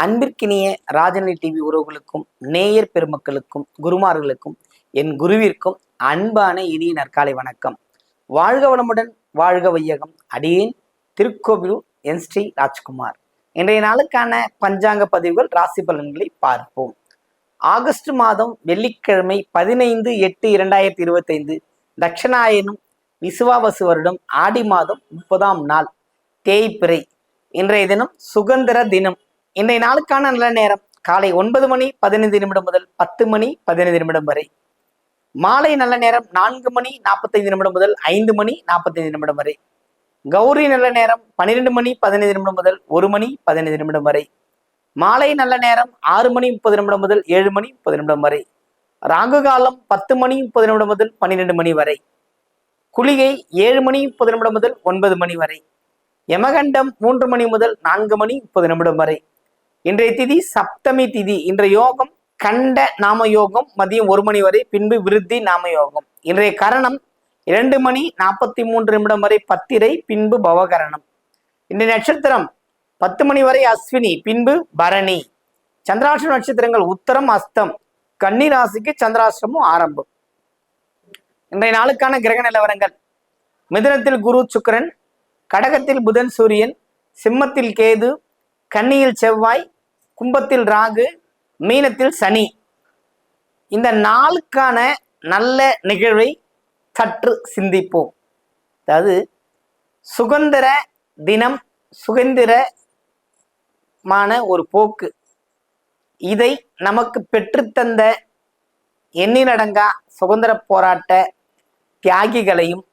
அன்பிற்கினிய ராஜநிலை டிவி உறவுகளுக்கும் நேயர் பெருமக்களுக்கும் குருமார்களுக்கும் என் குருவிற்கும் அன்பான இனிய நற்காலை வணக்கம். வாழ்க வளமுடன் வாழ்க வையகம். அடியேன் திருக்கோவிலூர் என் ஸ்ரீ ராஜ்குமார். இன்றைய நாளுக்கான பஞ்சாங்க பதிவுகள் ராசி பலன்களை பார்ப்போம். ஆகஸ்ட் மாதம் வெள்ளிக்கிழமை பதினைந்து எட்டு இரண்டாயிரத்தி இருபத்தைந்து தட்சணாயனும் விசுவாவசு வருடம் ஆடி மாதம் முப்பதாம் நாள் தேய்பிறை. இன்றைய தினம் சுதந்திர தினம். இன்றைய நாளுக்கான நல்ல நேரம் காலை ஒன்பது மணி பதினைந்து நிமிடம் முதல் பத்து மணி பதினைந்து நிமிடம் வரை. மாலை நல்ல நேரம் நான்கு மணி நாற்பத்தைந்து நிமிடம் முதல் ஐந்து மணி நாற்பத்தைந்து நிமிடம் வரை. கௌரி நல்ல நேரம் பன்னிரெண்டு மணி பதினைந்து நிமிடம் முதல் ஒரு மணி பதினைந்து நிமிடம் வரை. மாலை நல்ல நேரம் ஆறு மணி முப்பது நிமிடம் முதல் ஏழு மணி முப்பது நிமிடம் வரை. ராகு காலம் பத்து மணி முப்பது நிமிடம் முதல் பன்னிரெண்டு மணி வரை. குளிகை ஏழு மணி முப்பது நிமிடம் முதல் ஒன்பது மணி வரை. யமகண்டம் மூன்று மணி முதல் நான்கு மணி முப்பது நிமிடம் வரை. இன்றைய திதி சப்தமி திதி. இன்றைய யோகம் கண்ட நாம யோகம் மதியம் ஒரு மணி வரை பின்பு விருத்தி நாம யோகம். இன்றைய கரணம் இரண்டு மணி நாற்பத்தி மூன்று நிமிடம் வரை பத்திரை பின்பு பவகரணம். இன்றைய நட்சத்திரம் பத்து மணி வரை அஸ்வினி பின்பு பரணி. சந்திராஷ்டிரம் நட்சத்திரங்கள் உத்தரம் அஸ்தம். கன்னி ராசிக்கு சந்திராஷ்டிரமும் ஆரம்பம். இன்றைய நாளுக்கான கிரக நிலவரங்கள். மிதுனத்தில் குரு சுக்கரன் கடகத்தில் புதன் சூரியன் சிம்மத்தில் கேது கன்னியில் செவ்வாய் கும்பத்தில் ராகு மீனத்தில் சனி. இந்த நாளுக்கான நல்ல நிகழ்வை சற்று சிந்திப்போம். அதாவது சுதந்திர தினம் சுதந்திரமான ஒரு போக்கு. இதை நமக்கு பெற்றுத்தந்த எண்ணிலடங்கா சுதந்திர போராட்ட தியாகிகளையும்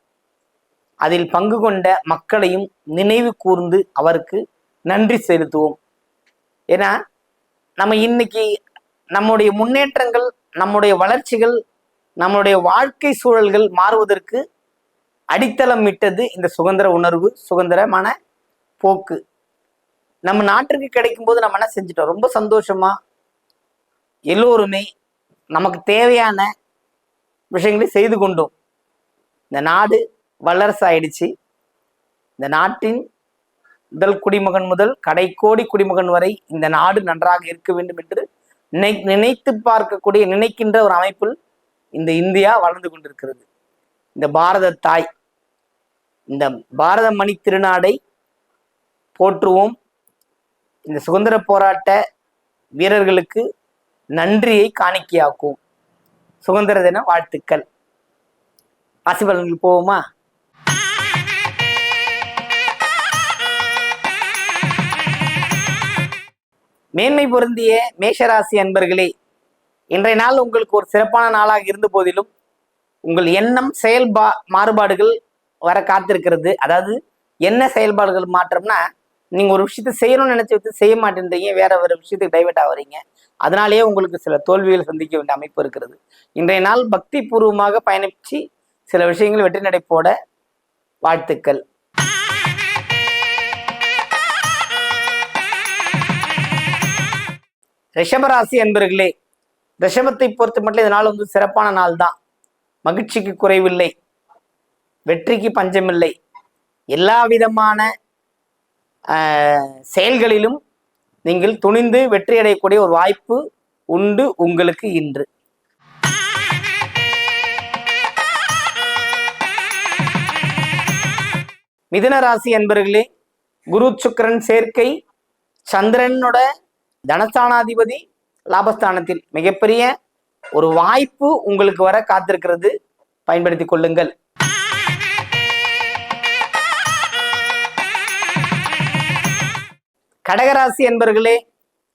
அதில் பங்கு கொண்ட மக்களையும் நினைவு கூர்ந்து அவருக்கு நன்றி செலுத்துவோம். ஏன்னா நம்ம இன்னைக்கு நம்முடைய முன்னேற்றங்கள் நம்முடைய வளர்ச்சிகள் நம்முடைய வாழ்க்கை சூழல்கள் மாறுவதற்கு அடித்தளம் விட்டது இந்த சுதந்திர உணர்வு சுதந்திரமான போக்கு. நம்ம நாட்டிற்கு கிடைக்கும் போது நம்ம என்ன செஞ்சிட்டோம்? ரொம்ப சந்தோஷமா எல்லோருமே நமக்கு தேவையான விஷயங்களை செய்து கொண்டோம். இந்த நாடு வல்லரசு ஆயிடுச்சு. இந்த நாட்டின் முதல் குடிமகன் முதல் கடைக்கோடி குடிமகன் வரை இந்த நாடு நன்றாக இருக்க வேண்டும் என்று நினை நினைத்து பார்க்கக்கூடிய நினைக்கின்ற ஒரு அமைப்பில் இந்த இந்தியா வளர்ந்து கொண்டிருக்கிறது. இந்த பாரத தாய் இந்த பாரத மணி திருநாடை போற்றுவோம். இந்த சுதந்திர போராட்ட வீரர்களுக்கு நன்றியை காணிக்கையாக்கும் சுதந்திர தின வாழ்த்துக்கள். ராசிபலன்கள் போவோமா? மேன்மை பொருந்திய மேஷராசி அன்பர்களே இன்றைய நாள் உங்களுக்கு ஒரு சிறப்பான நாளாக இருந்த போதிலும் உங்கள் எண்ணம் செயல்பா மாறுபாடுகள் வர காத்திருக்கிறது. அதாவது என்ன செயல்பாடுகள் மாற்றம்னா நீங்கள் ஒரு விஷயத்த செய்யணும்னு நினச்சி வச்சு செய்ய மாட்டேன்றீங்க வேற ஒரு விஷயத்துக்கு டைவெர்ட் ஆகுறீங்க அதனாலேயே உங்களுக்கு சில தோல்விகளை சந்திக்க வேண்டிய அமைப்பு இருக்கிறது. இன்றைய நாள் பக்தி பூர்வமாக பயணிச்சு சில விஷயங்கள் வெற்றி நடை போட வாழ்த்துக்கள். ரிஷபராசி அன்பர்களே ரிஷபத்தை பொறுத்த மட்டும் இந்த நாள் வந்து சிறப்பான நாள் தான். மகிழ்ச்சிக்கு குறைவில்லை. வெற்றிக்கு பஞ்சமில்லை. எல்லா விதமான செயல்களிலும் நீங்கள் துணிந்து வெற்றி அடையக்கூடிய ஒரு வாய்ப்பு உண்டு உங்களுக்கு இன்று. மிதுன ராசி அன்பர்களே குரு சுக்கிரன் சேர்க்கை சந்திரனோட தனஸ்தானாதிபதி லாபஸ்தானத்தில் மிகப்பெரிய ஒரு வாய்ப்பு உங்களுக்கு வர காத்திருக்கிறது. பயன்படுத்திக் கொள்ளுங்கள். கடகராசி என்பர்களே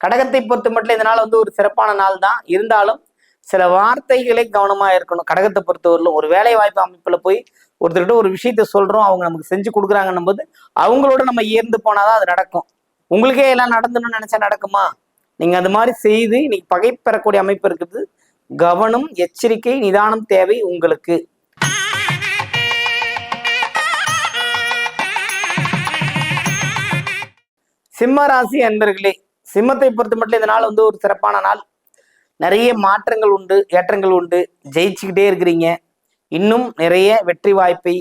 கடகத்தை பொறுத்த மட்டும் இந்த நாள் வந்து ஒரு சிறப்பான நாள் தான். இருந்தாலும் சில வார்த்தைகளே கவனமாக இருக்கணும். கடகத்தை பொறுத்தவரையிலும் ஒரு வேலை வாய்ப்பு அமைப்பில் போய் ஒருத்தர்கிட்ட ஒரு விஷயத்த சொல்கிறோம் அவங்க நமக்கு செஞ்சு கொடுக்குறாங்கன்னும் போது அவங்களோட நம்ம ஏர்ந்து போனாதான் அது நடக்கும். உங்களுக்கே எல்லாம் நடந்தணும்னு நினைச்சா நடக்குமா? நீங்க அது மாதிரி செய்து இன்னைக்கு பகை பெறக்கூடிய அமைப்பு இருக்குது. கவனம் எச்சரிக்கை நிதானம் தேவை உங்களுக்கு. சிம்ம ராசி அன்பர்களே சிம்மத்தை பொறுத்த மட்டும் இந்த நாள் வந்து ஒரு சிறப்பான நாள். நிறைய மாற்றங்கள் உண்டு ஏற்றங்கள் உண்டு. ஜெயிச்சுக்கிட்டே இருக்கிறீங்க. இன்னும் நிறைய வெற்றி வாய்ப்பை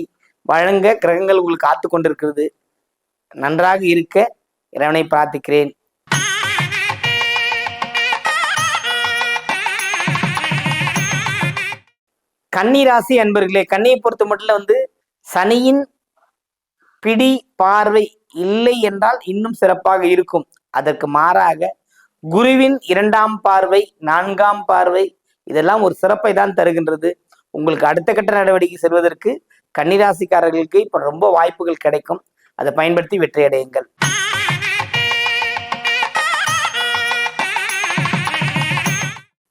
வழங்க கிரகங்கள் உங்களுக்கு காத்து கொண்டிருக்கிறது நன்றாக இருக்க இறைவனை பிரார்த்திக்கிறேன். கன்னி ராசி அன்பர்களே கன்னியை பொறுத்த மட்டும் வந்து சனியின் பிடி பார்வை இல்லை என்றால் இன்னும் சிறப்பாக இருக்கும். அதற்கு மாறாக குருவின் இரண்டாம் பார்வை நான்காம் பார்வை இதெல்லாம் ஒரு சிறப்பை தான் தருகின்றது. உங்களுக்கு அடுத்த கட்ட நடவடிக்கை செல்வதற்கு கன்னிராசிக்காரர்களுக்கு இப்போ ரொம்ப வாய்ப்புகள் கிடைக்கும். அதை பயன்படுத்தி வெற்றியடையுங்கள்.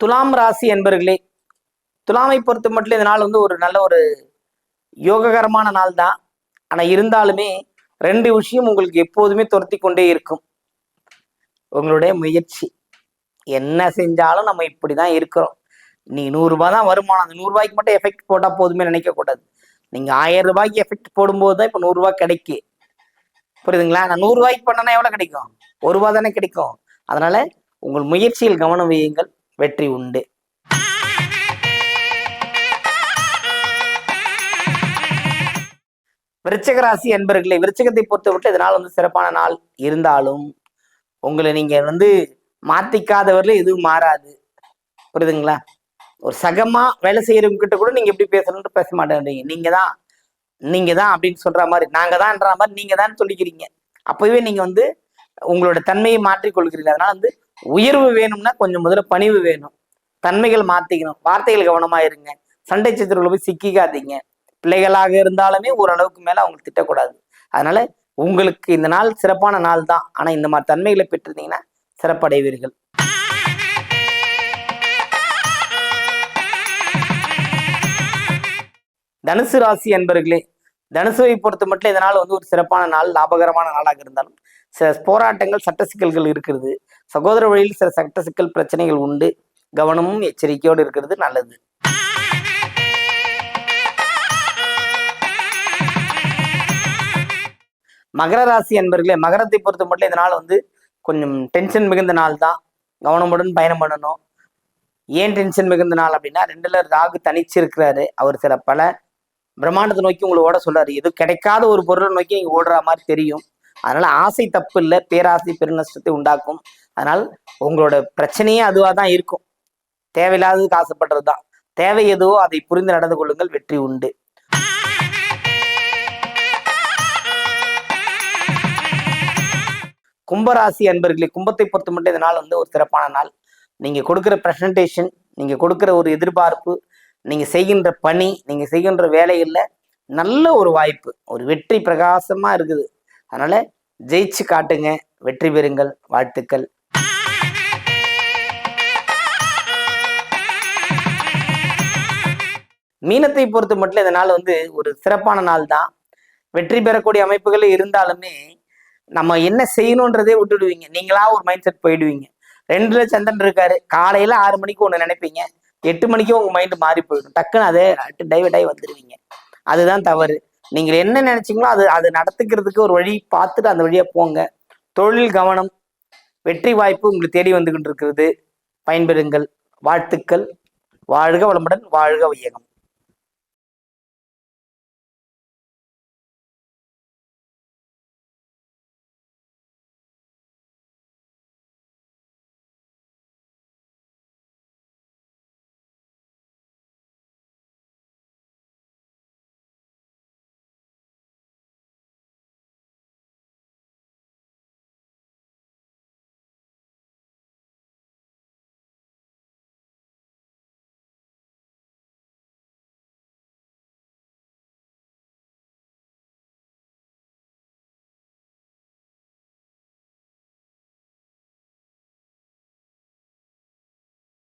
துலாம் ராசி என்பர்களே துலாமை பொறுத்த மட்டும் இந்த நாள் வந்து ஒரு நல்ல ஒரு யோககரமான நாள் தான். ஆனால் இருந்தாலுமே ரெண்டு விஷயம் உங்களுக்கு எப்போதுமே துரத்தி கொண்டே இருக்கும். உங்களுடைய முயற்சி. என்ன செஞ்சாலும் நம்ம இப்படி தான் இருக்கிறோம். நீ நூறுரூபா தான் வருமானம். அந்த நூறுரூவாய்க்கு மட்டும் எஃபெக்ட் போட்டால் போதுமே நினைக்கக்கூடாது நீங்கள் ஆயிரம் ரூபாய்க்கு எஃபெக்ட் போடும்போது தான் இப்போ நூறுரூவா கிடைக்கு. புரியுதுங்களா? நான் நூறுரூவாய்க்கு பண்ணனா எவ்வளோ கிடைக்கும்? ஒரு ரூபா தானே கிடைக்கும். அதனால உங்கள் முயற்சியில் கவனம் வையுங்கள். வெற்றி உண்டு. விருச்சக ராசி அன்பர்களே விருச்சகத்தை பொறுத்தவரை இதனால் வந்து சிறப்பான நாள் இருந்தாலும் உங்களை நீங்க வந்து மாத்திக்காதவர்ல எதுவும் மாறாது. புரியுதுங்களா? ஒரு சகமா வேலை செய்யறவங்க கிட்ட கூட நீங்க எப்படி பேசணும்னு பேச மாட்டேன்றீங்க. நீங்க தான் நீங்க தான் அப்படின்னு சொல்ற மாதிரி நாங்க தான்ன்ற மாதிரி நீங்க தான் சொல்லிக்கிறீங்க. அப்பவே நீங்க வந்து உங்களோட தன்மையை மாற்றிக் கொள்கிறீங்க அதனால வந்து உயர்வு வேணும்னா கொஞ்சம் முதல்ல பணிவு வேணும். தன்மைகள் மாத்திக்கணும். வார்த்தைகள் கவனமா இருங்க. சண்டை சித்திரங்களை போய் சிக்கிக்காதீங்க. பிள்ளைகளாக இருந்தாலுமே ஓரளவுக்கு மேல அவங்களுக்கு திட்டக்கூடாது. அதனால உங்களுக்கு இந்த நாள் சிறப்பான நாள் தான். ஆனா இந்த மாதிரி தன்மைகளை பெற்றிருந்தீங்கன்னா சிறப்படைவீர்கள். தனுசு ராசி அன்பர்களே தனுசுவை பொறுத்த மட்டும் இதனால் வந்து ஒரு சிறப்பான நாள் லாபகரமான நாளாக இருந்தாலும் சில போராட்டங்கள் சட்ட சிக்கல்கள் இருக்கிறது. சகோதர வழியில் சில சட்ட சிக்கல் பிரச்சனைகள் உண்டு. கவனமும் எச்சரிக்கையோடு இருக்கிறது நல்லது. மகர ராசி என்பர்களே மகரத்தை பொறுத்த மட்டும் இந்த நாள் வந்து கொஞ்சம் டென்ஷன் மிகுந்த நாள் தான். கவனமுடன் பயணம் பண்ணணும். ஏன் டென்ஷன் மிகுந்த நாள் அப்படின்னா ரெண்டுல ராகு தனிச்சு இருக்கிறாரு அவர் சில பல பிரம்மாண்டத்தை நோக்கி உங்களை ஓட சொல்றாரு. எதுவும் கிடைக்காத ஒரு பொருளை நோக்கி நீங்கள் ஓடுற மாதிரி தெரியும். அதனால ஆசை தப்பு இல்லை பேராசை பெருநஷ்டத்தை உண்டாக்கும். அதனால் உங்களோட பிரச்சனையே அதுவாக தான் இருக்கும். தேவையில்லாததுக்கு ஆசைப்படுறது தான் தேவை எதுவோ அதை புரிந்து நடந்து கொள்ளுங்கள் வெற்றி உண்டு. கும்பராசி அன்பர்களே கும்பத்தை பொறுத்த மட்டும் இந்த நாள் வந்து ஒரு சிறப்பான நாள். நீங்கள் கொடுக்குற ப்ரெசன்டேஷன் நீங்கள் கொடுக்குற ஒரு எதிர்பார்ப்பு நீங்கள் செய்கின்ற பணி நீங்கள் செய்கின்ற வேலைகளில் நல்ல ஒரு வாய்ப்பு. ஒரு வெற்றி பிரகாசமாக இருக்குது. அதனால் ஜெயிச்சு காட்டுங்க. வெற்றி பெறுங்கள். வாழ்த்துக்கள். மீனத்தை பொறுத்த மட்டும் இந்த நாள் வந்து ஒரு சிறப்பான நாள் தான். வெற்றி பெறக்கூடிய அமைப்புகள் இருந்தாலுமே நம்ம என்ன செய்யணுன்றதே விட்டுடுவீங்க. நீங்களா ஒரு மைண்ட் செட் போயிடுவீங்க. ரெண்டுல சந்திரன் இருக்காரு. காலையில ஆறு மணிக்கு ஒண்ணு நினைப்பீங்க. எட்டு மணிக்கு உங்க மைண்ட் மாறி போயிடும். டக்குன்னு அதே டைவர்ட் ஆகி வந்துடுவீங்க அதுதான் தவறு. நீங்க என்ன நினைச்சீங்களோ அது அது நடத்துக்கிறதுக்கு ஒரு வழி பார்த்துட்டு அந்த வழியா போங்க. தொழில் கவனம் வெற்றி வாய்ப்பு உங்களுக்கு தேடி வந்துகிட்டு இருக்கிறது. பயன்பெறுங்கள். வாழ்த்துக்கள். வாழ்க வளமுடன் வாழ்க வையகம்.